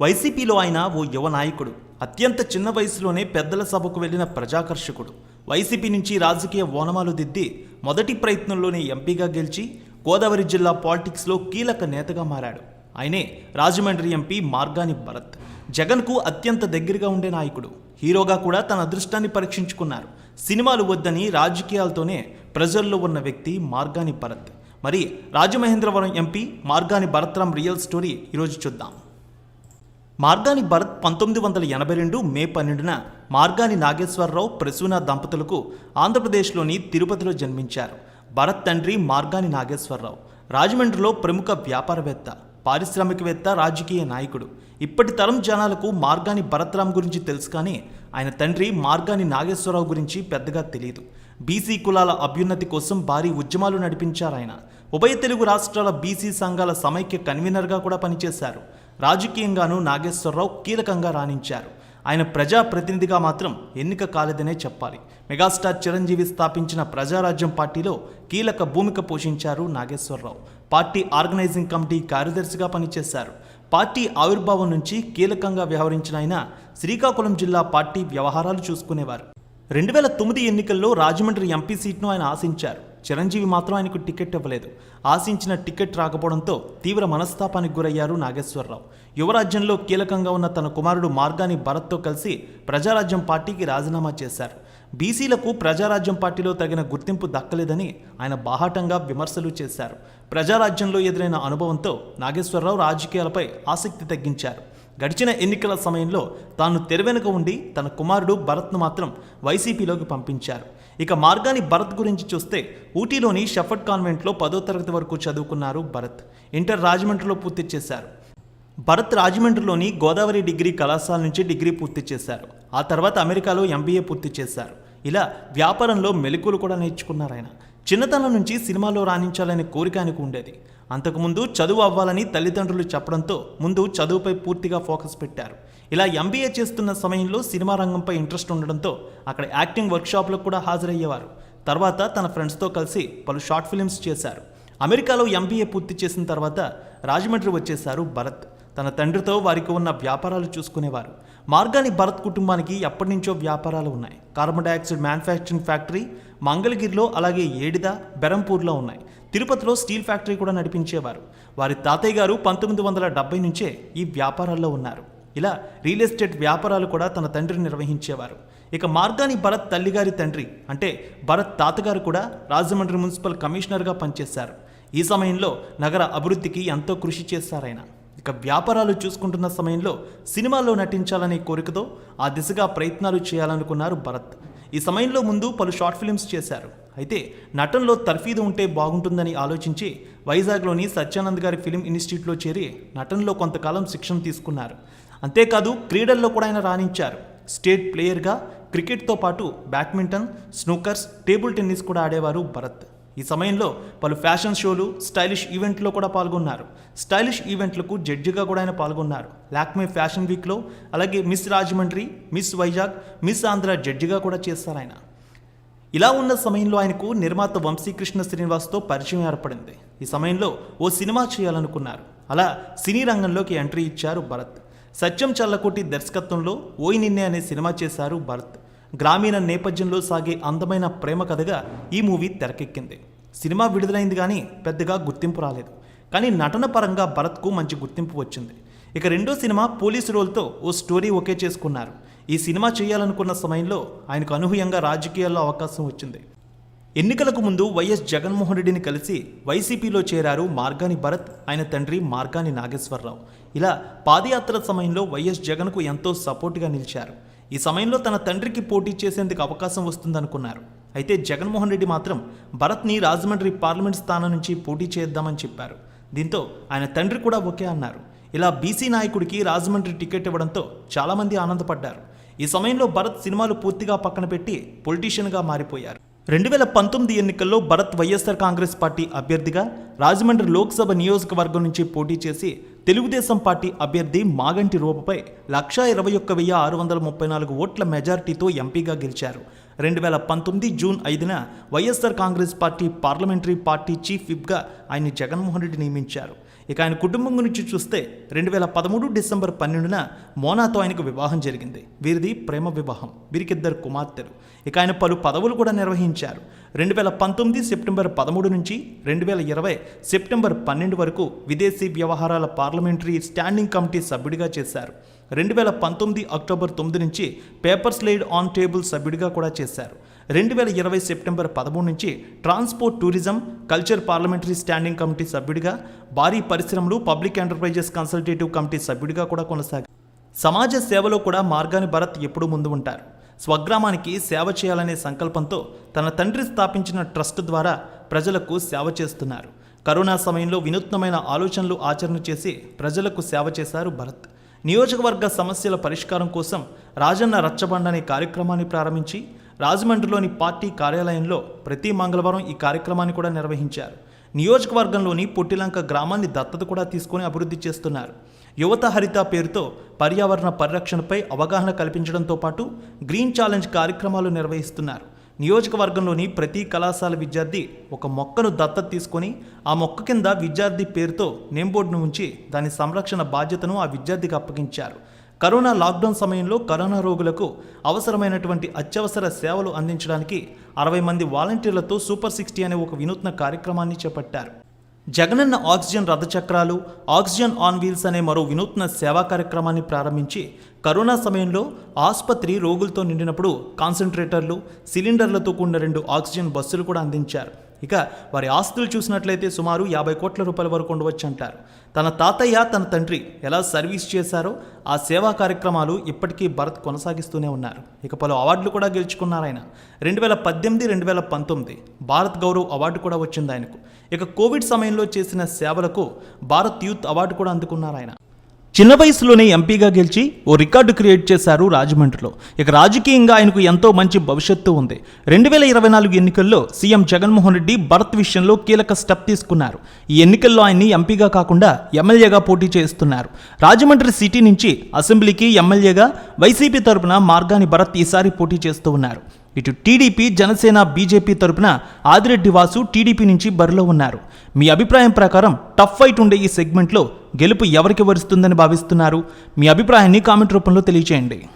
వైసీపీలో ఆయన ఓ యువ నాయకుడు అత్యంత చిన్న వయసులోనే పెద్దల సభకు వెళ్ళిన ప్రజాకర్షకుడు. వైసీపీ నుంచి రాజకీయ ఓనమాలు దిద్ది మొదటి ప్రయత్నంలోనే ఎంపీగా గెలిచి గోదావరి జిల్లా పాలిటిక్స్లో కీలక నేతగా మారాడు. ఆయనే రాజమండ్రి ఎంపీ మార్గాని భరత్. జగన్కు అత్యంత దగ్గరగా ఉండే నాయకుడు. హీరోగా కూడా తన అదృష్టాన్ని పరీక్షించుకున్నారు. సినిమాలు వద్దని రాజకీయాలతోనే ప్రజల్లో ఉన్న వ్యక్తి మార్గాని భరత్. మరి Rajamahendravaram MP Margani Bharatram real story ఈరోజు చూద్దాం. మార్గాని భరత్ పంతొమ్మిది వందల ఎనభై రెండు మే పన్నెండున మార్గాని నాగేశ్వరరావు ప్రసూన దంపతులకు ఆంధ్రప్రదేశ్లోని తిరుపతిలో జన్మించారు. భరత్ తండ్రి మార్గాని నాగేశ్వరరావు. రాజమండ్రిలో ప్రముఖ వ్యాపారవేత్త పారిశ్రామికవేత్త రాజకీయ నాయకుడు. ఇప్పటి తరం జనాలకు మార్గాని భరత్రామ్ గురించి తెలుసు కానీ ఆయన తండ్రి మార్గాని నాగేశ్వరరావు గురించి పెద్దగా తెలియదు బీసీ కులాల అభ్యున్నతి కోసం భారీ ఉద్యమాలు నడిపించారు ఆయన ఉభయ తెలుగు రాష్ట్రాల బీసీ సంఘాల సమైక్య కన్వీనర్గా కూడా పనిచేశారు. రాజకీయంగానూ నాగేశ్వరరావు కీలకంగా రాణించారు. ఆయన ప్రజా ప్రతినిధిగా మాత్రం ఎన్నిక కాలేదనే చెప్పాలి. మెగాస్టార్ చిరంజీవి స్థాపించిన ప్రజారాజ్యం పార్టీలో కీలక భూమిక పోషించారు నాగేశ్వరరావు. పార్టీ ఆర్గనైజింగ్ కమిటీ కార్యదర్శిగా పనిచేశారు. పార్టీ ఆవిర్భావం నుంచి కీలకంగా వ్యవహరించిన ఆయన శ్రీకాకుళం జిల్లా పార్టీ వ్యవహారాలు చూసుకునేవారు. రెండు వేల తొమ్మిది ఎన్నికల్లో రాజమండ్రి ఎంపీ సీట్ను ఆయన ఆశించారు. చిరంజీవి మాత్రం ఆయనకు టికెట్ ఇవ్వలేదు. ఆశించిన టికెట్ రాకపోవడంతో తీవ్ర మనస్తాపానికి గురయ్యారు నాగేశ్వరరావు. యువరాజ్యంలో కీలకంగా ఉన్న తన కుమారుడు మార్గాని భరత్తో కలిసి ప్రజారాజ్యం పార్టీకి రాజీనామా చేశారు. బీసీలకు ప్రజారాజ్యం పార్టీలో తగిన గుర్తింపు దక్కలేదని ఆయన బాహాటంగా విమర్శలు చేశారు. ప్రజారాజ్యంలో ఎదురైన అనుభవంతో నాగేశ్వరరావు రాజకీయాలపై ఆసక్తి తగ్గించారు. గడిచిన ఎన్నికల సమయంలో తాను తెరవెనుక ఉండి తన కుమారుడు భరత్ను మాత్రం వైసీపీలోకి పంపించారు. ఇక మార్గాని భరత్ గురించి చూస్తే ఊటీలోని షఫర్డ్ కాన్వెంట్లో పదో తరగతి వరకు చదువుకున్నారు భరత్. ఇంటర్ రాజమండ్రిలో పూర్తి చేశారు. భరత్ రాజమండ్రిలోని గోదావరి డిగ్రీ కళాశాల నుంచి డిగ్రీ పూర్తి చేశారు. ఆ తర్వాత అమెరికాలో ఎంబీఏ పూర్తి చేశారు. ఇలా వ్యాపారంలో మెలకులు కూడా నేర్చుకున్నారు ఆయన. చిన్నతనం నుంచి సినిమాలో రాణించాలనే కోరిక ఆయనకు ఉండేది. అంతకుముందు చదువు అవ్వాలని తల్లిదండ్రులు చెప్పడంతో ముందు చదువుపై పూర్తిగా ఫోకస్ పెట్టారు. ఇలా ఎంబీఏ చేస్తున్న సమయంలో సినిమా రంగంపై ఇంట్రెస్ట్ ఉండడంతో అక్కడ యాక్టింగ్ వర్క్షాప్లకు కూడా హాజరయ్యేవారు. తర్వాత తన ఫ్రెండ్స్తో కలిసి పలు షార్ట్ ఫిల్మ్స్ చేశారు. అమెరికాలో ఎంబీఏ పూర్తి చేసిన తర్వాత రాజమండ్రి వచ్చేశారు భరత్. తన తండ్రితో వారికి ఉన్న వ్యాపారాలు చూసుకునేవారు. మార్గాని భరత్ కుటుంబానికి ఎప్పటి నుంచో వ్యాపారాలు ఉన్నాయి. కార్బన్ డైఆక్సైడ్ మ్యానుఫ్యాక్చరింగ్ ఫ్యాక్టరీ మంగళగిరిలో అలాగే ఏడిద బెరంపూర్లో ఉన్నాయి. తిరుపతిలో స్టీల్ ఫ్యాక్టరీ కూడా నడిపించేవారు. వారి తాతయ్య గారు పంతొమ్మిది వందల డెబ్బై నుంచే ఈ వ్యాపారాల్లో ఉన్నారు. ఇలా రియల్ ఎస్టేట్ వ్యాపారాలు కూడా తన తండ్రి నిర్వహించేవారు. ఇక మార్గాని భరత్ తల్లిగారి తండ్రి అంటే భరత్ తాతగారు కూడా రాజమండ్రి మున్సిపల్ కమిషనర్గా పనిచేశారు. ఈ సమయంలో నగర అభివృద్ధికి ఎంతో కృషి చేశారాయన ఇక వ్యాపారాలు చూసుకుంటున్న సమయంలో సినిమాల్లో నటించాలనే కోరికతో ఆ దిశగా ప్రయత్నాలు చేయాలనుకున్నారు భరత్. ఈ సమయంలో ముందు పలు షార్ట్ ఫిల్మ్స్ చేశారు. అయితే నటనలో తర్ఫీదు ఉంటే బాగుంటుందని ఆలోచించి వైజాగ్లోని సత్యానంద్ గారి ఫిలిం ఇన్స్టిట్యూట్లో చేరి నటనలో కొంతకాలం శిక్షణ తీసుకున్నారు. అంతేకాదు క్రీడల్లో కూడా ఆయన రాణించారు. స్టేట్ ప్లేయర్గా క్రికెట్తో పాటు బ్యాడ్మింటన్ స్నూకర్స్ టేబుల్ టెన్నిస్ కూడా ఆడేవారు భరత్. ఈ సమయంలో పలు ఫ్యాషన్ షోలు స్టైలిష్ ఈవెంట్లో కూడా పాల్గొన్నారు. స్టైలిష్ ఈవెంట్లకు జడ్జిగా కూడా ఆయన పాల్గొన్నారు. లాక్మే ఫ్యాషన్ వీక్లో అలాగే miss Rajahmundry miss Vizag miss Andhra జడ్జిగా కూడా చేస్తారు ఆయన. ఇలా ఉన్న సమయంలో ఆయనకు నిర్మాత వంశీకృష్ణ శ్రీనివాస్తో పరిచయం ఏర్పడింది. ఈ సమయంలో ఓ సినిమా చేయాలనుకున్నారు. అలా సినీ రంగంలోకి ఎంట్రీ ఇచ్చారు భరత్. సత్యం చల్లకోటి దర్శకత్వంలో ఓయి నిన్నే అనే సినిమా చేశారు భరత్. గ్రామీణ నేపథ్యంలో సాగే అందమైన ప్రేమ కథగా ఈ మూవీ తెరకెక్కింది. సినిమా విడుదలైంది కానీ పెద్దగా గుర్తింపు రాలేదు. కానీ నటన పరంగా భరత్కు మంచి గుర్తింపు వచ్చింది. ఇక రెండో సినిమా పోలీసు రోల్తో ఓ స్టోరీ ఒకే చేసుకున్నారు. ఈ సినిమా చేయాలనుకున్న సమయంలో ఆయనకు అనూహ్యంగా రాజకీయాల్లో అవకాశం వచ్చింది. ఎన్నికలకు ముందు వైఎస్ జగన్మోహన్ రెడ్డిని కలిసి వైసీపీలో చేరారు మార్గాని భరత్ ఆయన తండ్రి మార్గాని నాగేశ్వరరావు. ఇలా పాదయాత్ర సమయంలో వైఎస్ జగన్కు ఎంతో సపోర్టుగా నిలిచారు. ఈ సమయంలో తన తండ్రికి పోటీ చేసేందుకు అవకాశం వస్తుందనుకున్నారు. అయితే జగన్మోహన్ రెడ్డి మాత్రం భరత్ని రాజమండ్రి పార్లమెంట్ స్థానం నుంచి పోటీ చేద్దామని చెప్పారు. దీంతో ఆయన తండ్రి కూడా ఓకే అన్నారు. ఇలా బీసీ నాయకుడికి రాజమండ్రి టికెట్ ఇవ్వడంతో చాలామంది ఆనందపడ్డారు. ఈ సమయంలో భరత్ సినిమాలు పూర్తిగా పక్కన పెట్టి పొలిటీషియన్గా మారిపోయారు. రెండు వేల పంతొమ్మిది ఎన్నికల్లో భరత్ వైఎస్ఆర్ కాంగ్రెస్ పార్టీ అభ్యర్థిగా రాజమండ్రి లోక్సభ నియోజకవర్గం నుంచి పోటీ చేసి తెలుగుదేశం పార్టీ అభ్యర్థి మాగంటి రూపపై లక్షా ఇరవై ఒక్క వెయ్యి ఆరు వందల ముప్పై నాలుగు ఓట్ల మెజారిటీతో ఎంపీగా గెలిచారు. రెండు వేల పంతొమ్మిది జూన్ ఐదున YSR Congress party parliamentary party chief విప్గా ఆయన జగన్మోహన్ రెడ్డి నియమించారు. ఇక ఆయన కుటుంబం గురించి చూస్తే రెండు వేల పదమూడు డిసెంబర్ పన్నెండున మోనాతో ఆయనకు వివాహం జరిగింది. వీరిది ప్రేమ వివాహం. వీరికిద్దరు కుమార్తెలు. ఇక ఆయన పలు పదవులు కూడా నిర్వహించారు. రెండు వేల పంతొమ్మిది సెప్టెంబర్ పదమూడు నుంచి రెండు వేల ఇరవై సెప్టెంబర్ పన్నెండు వరకు విదేశీ వ్యవహారాల పార్లమెంటరీ స్టాండింగ్ కమిటీ సభ్యుడిగా చేశారు. రెండు వేల పంతొమ్మిది అక్టోబర్ తొమ్మిది నుంచి పేపర్ స్లైడ్ ఆన్ టేబుల్ సభ్యుడిగా కూడా చేశారు. రెండు వేల ఇరవై సెప్టెంబర్ పదమూడు నుంచి transport tourism culture parliamentary standing committee సభ్యుడిగా భారీ పరిశ్రమలు పబ్లిక్ ఎంటర్ప్రైజెస్ కన్సల్టేటివ్ కమిటీ సభ్యుడిగా కూడా కొనసాగారు. సమాజ సేవలో కూడా మార్గాని భరత్ ఎప్పుడూ ముందు ఉంటారు. స్వగ్రామానికి సేవ చేయాలనే సంకల్పంతో తన తండ్రి స్థాపించిన ట్రస్ట్ ద్వారా ప్రజలకు సేవ చేస్తున్నారు. కరోనా సమయంలో వినూత్నమైన ఆలోచనలు ఆచరణ చేసి ప్రజలకు సేవ చేశారు భరత్. నియోజకవర్గ సమస్యల పరిష్కారం కోసం రాజన్న రచ్చబండ అనే కార్యక్రమాన్ని ప్రారంభించి రాజమండ్రిలోని పార్టీ కార్యాలయంలో ప్రతి మంగళవారం ఈ కార్యక్రమాన్ని కూడా నిర్వహించారు. నియోజకవర్గంలోని పొట్టిలంక గ్రామాన్ని దత్తత కూడా తీసుకొని అభివృద్ధి చేస్తున్నారు. యువత హరిత పేరుతో పర్యావరణ పరిరక్షణపై అవగాహన కల్పించడంతో పాటు గ్రీన్ ఛాలెంజ్ కార్యక్రమాలు నిర్వహిస్తున్నారు. నియోజకవర్గంలోని ప్రతి కళాశాల విద్యార్థి ఒక మొక్కను దత్తత తీసుకొని ఆ మొక్క కింద విద్యార్థి పేరుతో నేమ్ బోర్డును ఉంచి దాని సంరక్షణ బాధ్యతను ఆ విద్యార్థికి అప్పగించారు. కరోనా లాక్డౌన్ సమయంలో కరోనా రోగులకు అవసరమైనటువంటి అత్యవసర సేవలు అందించడానికి అరవై మంది వాలంటీర్లతో సూపర్ సిక్స్టీ అనే ఒక వినూత్న కార్యక్రమాన్ని చేపట్టారు. జగనన్న ఆక్సిజన్ రథచక్రాలు ఆక్సిజన్ ఆన్ వీల్స్ అనే మరో వినూత్న సేవా కార్యక్రమాన్ని ప్రారంభించి కరోనా సమయంలో ఆసుపత్రి రోగులతో నిండినప్పుడు కాన్సన్ట్రేటర్లు సిలిండర్లతో కూడిన రెండు ఆక్సిజన్ బస్సులు కూడా అందించారు. ఇక వారి ఆస్తులు చూసినట్లయితే సుమారు యాభై కోట్ల రూపాయల వరకు ఉండవచ్చు అంటారు తన తాతయ్య తన తండ్రి ఎలా సర్వీస్ చేశారో ఆ సేవా కార్యక్రమాలు ఇప్పటికీ భరత్ కొనసాగిస్తూనే ఉన్నారు. ఇక పలు అవార్డులు కూడా గెలుచుకున్నారు ఆయన. రెండు వేల పద్దెనిమిది రెండు వేల పంతొమ్మిది భారత్ గౌరవ్ అవార్డు కూడా వచ్చింది ఆయనకు. ఇక కోవిడ్ సమయంలో చేసిన సేవలకు భారత్ యూత్ అవార్డు కూడా అందుకున్నారు ఆయన. చిన్న వయసులోనే ఎంపీగా గెలిచి ఓ రికార్డు క్రియేట్ చేశారు రాజమండ్రిలో. ఇక రాజకీయంగా ఆయనకు ఎంతో మంచి భవిష్యత్తు ఉంది. రెండు వేల ఇరవై నాలుగు ఎన్నికల్లో సీఎం జగన్మోహన్ రెడ్డి భరత్ విషయంలో కీలక స్టెప్ తీసుకున్నారు. ఈ ఎన్నికల్లో ఆయన్ని ఎంపీగా కాకుండా ఎమ్మెల్యేగా పోటీ చేస్తున్నారు. రాజమండ్రి సిటీ నుంచి అసెంబ్లీకి ఎమ్మెల్యేగా వైసీపీ తరపున మార్గాని భరత్ ఈసారి పోటీ చేస్తూ ఉన్నారు. ఇటు టీడీపీ జనసేన బీజేపీ తరపున ఆదిరెడ్డి వాసు టీడీపీ నుంచి బరిలో ఉన్నారు. మీ అభిప్రాయం ప్రకారం టఫ్ ఫైట్ ఉండే ఈ సెగ్మెంట్లో గెలుపు ఎవరికి వరుస్తుందని భావిస్తున్నారు? మీ అభిప్రాయాన్ని కామెంట్ రూపంలో తెలియచేయండి.